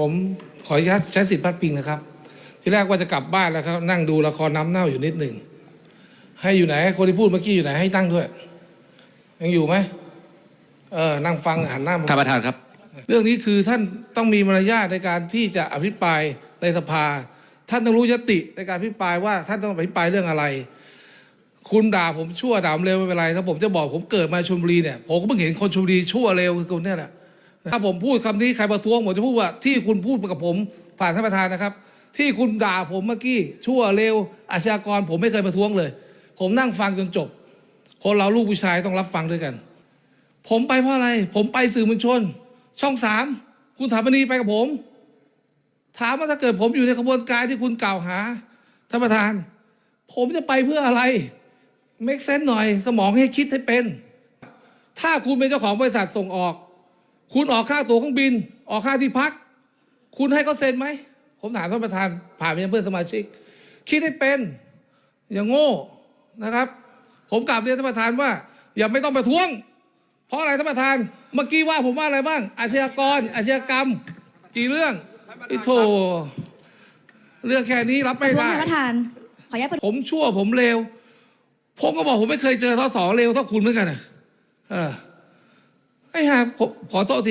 ผมขออนุญาตใช้สิทธิ์พัดพิงนะครับ ที่แรกว่าจะกลับบ้านแล้วครับ นั่งดูละครน้ำเน่าอยู่นิดหนึ่งให้อยู่ไหน คนที่พูดเมื่อกี้อยู่ไหนให้ตั้งด้วย ยังอยู่ไหมเออนั่งฟังหันหน้ามาท่านประธานครับ เรื่องนี้คือท่านต้องมีมารยาทในการที่จะอภิปรายในสภา ท่านต้องรู้ยติในการอภิปรายว่าท่านต้องอภิปรายเรื่องอะไร คุณด่าผมชั่วด่าผมเร็วไม่เป็นไรถ้าผมจะบอกผมเกิดมาชลบุรีเนี่ยผมก็เพิ่งเห็นคนชลบุรีชั่วเร็วคือคนเนี้แหละ ถ้าผมพูดคำนี้ใครประท้วงผมจะพูดว่าที่คุณพูดกับผมผ่านท่านประธานนะครับ ที่คุณด่าผมเมื่อกี้ชั่วเร็วอาชญากรผมไม่เคยประท้วงเลย ผมนั่งฟังจนจบ คนเราลูกผู้ชายต้องรับฟังด้วยกัน ผมไปเพราะอะไร ผมไปสื่อมวลชน ช่องสามคุณถามนีไปกับผม ถามว่าถ้าเกิดผมอยู่ในกระบวนการที่คุณกล่าวหาท่านประธาน ผมจะไปเพื่ออะไรเมคเซนหน่อย สมองให้คิดให้เป็น ถ้าคุณเป็นเจ้าของบริษัทส่งออก คุณออกค่าตั๋วเครื่องบิน ออกค่าที่พัก คุณให้เขาเซ็นไหม ผมถามท่านประธาน ผ่านไปยังเพื่อนสมาชิก คิดให้เป็น อย่างโง่นะครับ ผมกลับเรียนท่านประธานว่า อย่าไม่ต้องประท้วง เพราะอะไรท่านประธาน เมื่อกี้ว่าผมว่าอะไรบ้าง อาชญากร อาชญากรรม กี่เรื่องไอ้โถเรื่องแค่นี้รับไม่ประท้วงได้ท่านประธาน ขออนุญาตประท้วงผมชั่วผมเลวผมก็บอกผมไม่เคยเจอทศเลวเท่าคุณเหมือนกันนะเออ ไอ้ห่าผมขอโทษที